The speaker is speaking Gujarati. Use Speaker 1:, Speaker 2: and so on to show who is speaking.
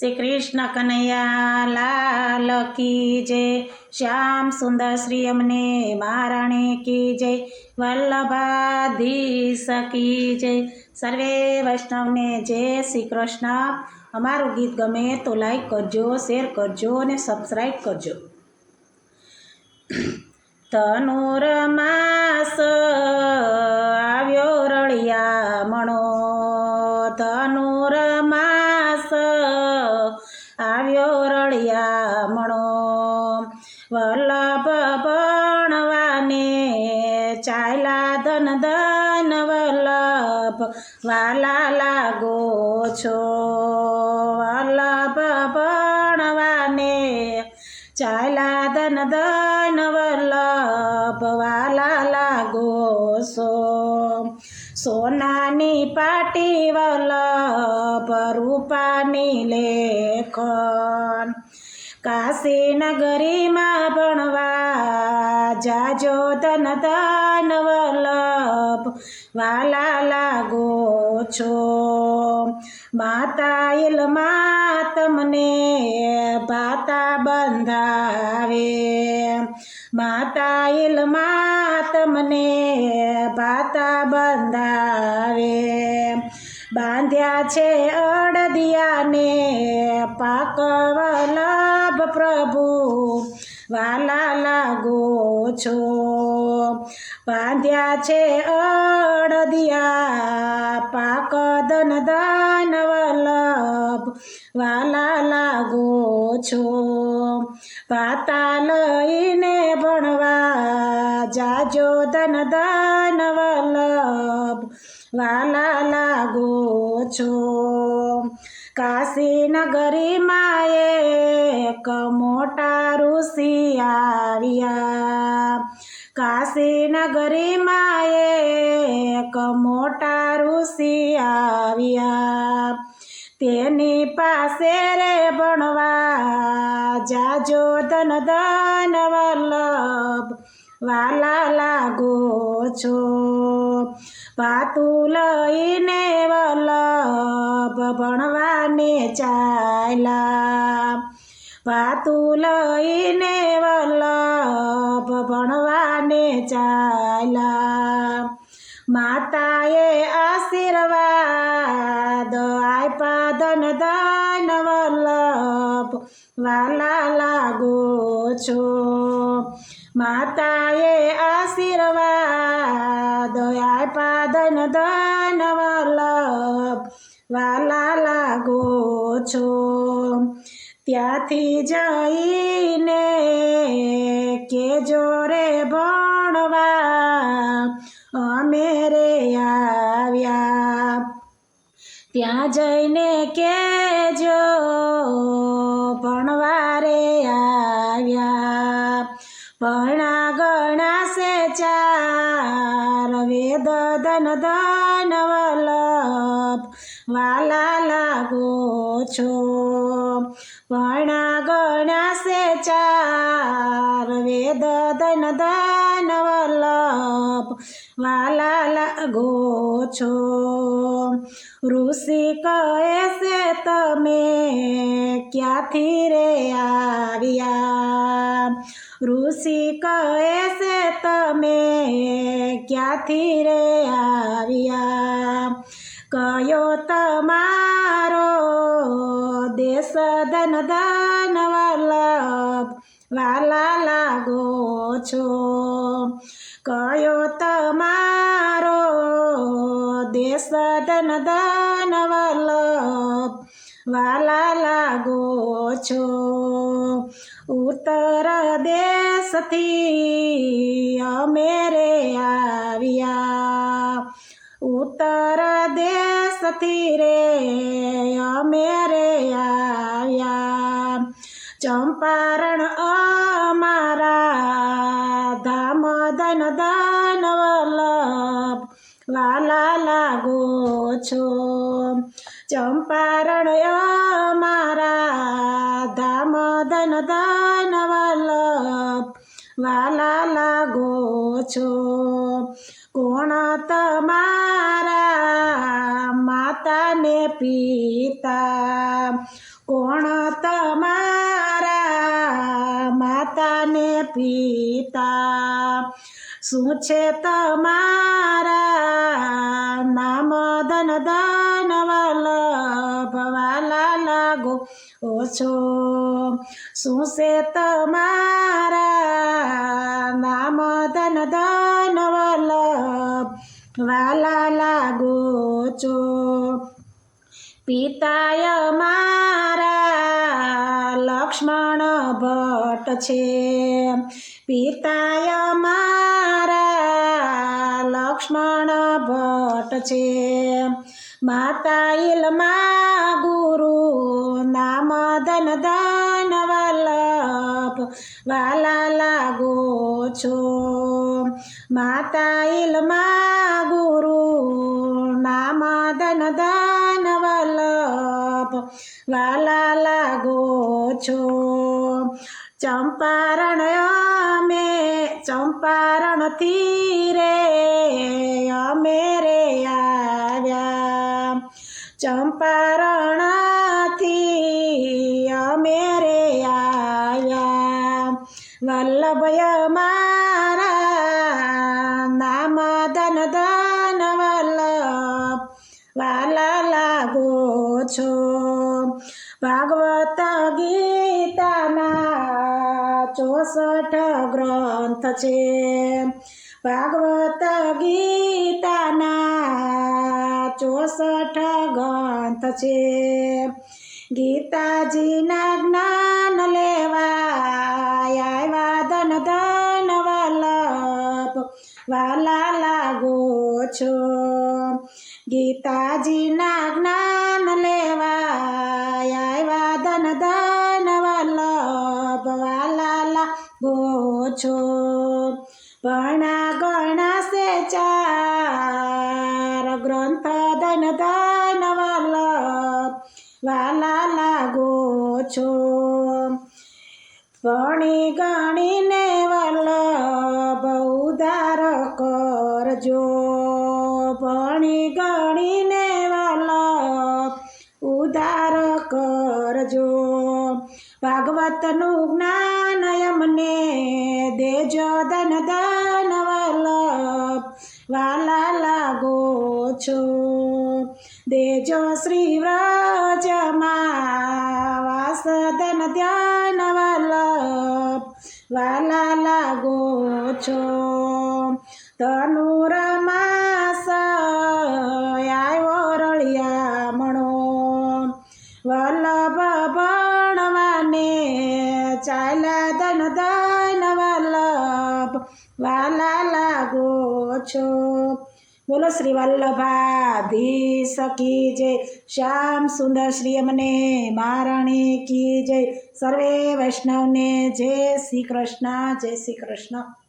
Speaker 1: શ્રી કૃષ્ણ કનૈયા લાલ કી જય. શ્યામ સુંદર શ્રી અમને મહારાણી કી જય. વલ્લભાધીશ કી જય. સર્વે વૈષ્ણવને જય શ્રી કૃષ્ણ. અમારું ગીત ગમે તો લાઈક કરજો, શેર કરજો અને સબસ્ક્રાઈબ કરજો. ધનુરમાસ આવ્યો આવ્યો રળિયા મણો. વલ્લભ ભણવાને ચાલ્યા ધન ધન વલ્લભ વાલા લાગો છો. વલ્લભ ભણવાને ચાલ્યા ધન ધન વલ્લભ વાલા લાગો સો સોનાની પાટી વલ્લભ રૂપાની લેખન. કાશી નગરીમાં ભણવા જાજો ધન ધન વલ્લભ વાલા લાગો છો. માતા ઇલમાં તમને ભાતા બંધાવે. માતા ઇલમાં તમને ભાતા બંધાવે. બાંધ્યા છે અડદિયાને પાક વલ્લભ પ્રભુ. વાલા લાગો છો. બાંધ્યા છે અડદિયા દાન વલભ વાલા લાગો છો. પાતા લઈને ભણવા જાજો ધન ધન વલભ વાલા લાગો છો. કાશી નગરીમાં એક મોટા ઋષિ આવ્યા. કાશી નગરીમાં એક મોટા ઋષિ આવ્યા. તેની પાસે રે ભણવા જાજો ધન ધન વલ્લભ વાલા લાગો છો. પાતું લઈને વલ્લભ ભણવાને ચાલ્યા. પાતું લઈને વલ્લભ ભણવાને ચાલ્યા માતાએ આશીર્વાદ આપ્યા ધન દાન, વલ્લભ વાલા લાગો છો. માતાએ આશીર્વાદ આપ્યા ધન ધન વલ્લભ વાલા લાગો છો. ત્યાંથી જઈને કેજો રે ભણવા અમે રે આવ્યા. ત્યાં જઈને કેજો ભણવા રે આવ્યા. ભણા ગણા સે ચાર વેદ ધન વાલા લાગો છો ભણા ગણા સે ચાર, વેદ, ધન ધન વલ્લભ. વાલા લાગો છો ઋષિ કહે છે, તમે ક્યાંથી રે આવ્યા? ઋષિ કહે છે, તમે ક્યાંથી રે આવ્યા કયો તમારો દેશ ધન ધન વલ્લભ વાલા લાગો છો? કયો તમારો દેશ ધન ધન વલ્લભ વાલા લાગો છો? ઉત્તર દેશથી અમે રે આવ્યા. ઉત્તર દેશથી રે, અમે રે આવ્યા ચંપારણ અમારા ધામ ધન દાન વલ્લભ, લાલા લાગો છો. ચંપારણ અમારા ધામ ધન દાન વલ્લભ, લાલા લાગો છો. કોણ તમારા માતાને પિતા કોણ તમારા માતાને પિતા શું છે તમારા નામ ધન ધન વલ્લભ વાલા લાગો ઓછો શું છે તમારા નામ ધન ધન વાલા લાગો છો? પિતાય મારા લક્ષ્મણ ભટ્ટ છે. પિતાય મારા લક્ષ્મણ ભટ્ટ છે. માતા ઇલમા ગુરુ નામ દાન વલ્લભ વાલા લાગો છો માતા ઇલમા ગુરુ નામ ધન ધન વલ્લભ વાલા લાગો છો ચંપારણ અમે ચંપારણથી રે અમે રે આવ્યા ચંપારણથી અમે રે આવ્યા વલ્લભય મારા નામ ધન ધન વલ્લભ વાલા લાગો છો ભાગવત ગીતાના ચોસઠ ગ્રંથ છે ભાગવત ગીતાના ચોસઠ ગ્રંથ છે ગીતાજીના જ્ઞાન લેવા આવ્યા ધન ધન વલ્લભ વાલા લાગો છો. ગીતાજીના જ્ઞાન લેવા આવ્યા ધન ધન વલ્લભ વાલા લાગો છો. ભણા ગણા સે ચાર, ગ્રંથ ધન ધન ભણી ગણીને વલ્લભ ઉદાર કરજો. ભણી ગણીને વલ્લભ ઉદાર કરજો. ભાગવતનું જ્ઞાન અમને દેજો ધન ધન વલ્લભ વાલા લાગો છો. દેજો શ્રી વ્રજમાં વાસ ધન ધ્યાન વાલા લાગો છો ધનુરમાસ આવ્યો રળિયામણો. વલ્લભ ભણવાને ચાલ્યા ધન ધન વલ્લભ વાલા લાગો છો બોલો શ્રી વલ્લભાધીશ કી જય. શ્યામ સુંદર શ્રી અમને મહારાણી કી જય. સર્વે વૈષ્ણવને જય શ્રી કૃષ્ણ, જય શ્રી કૃષ્ણ.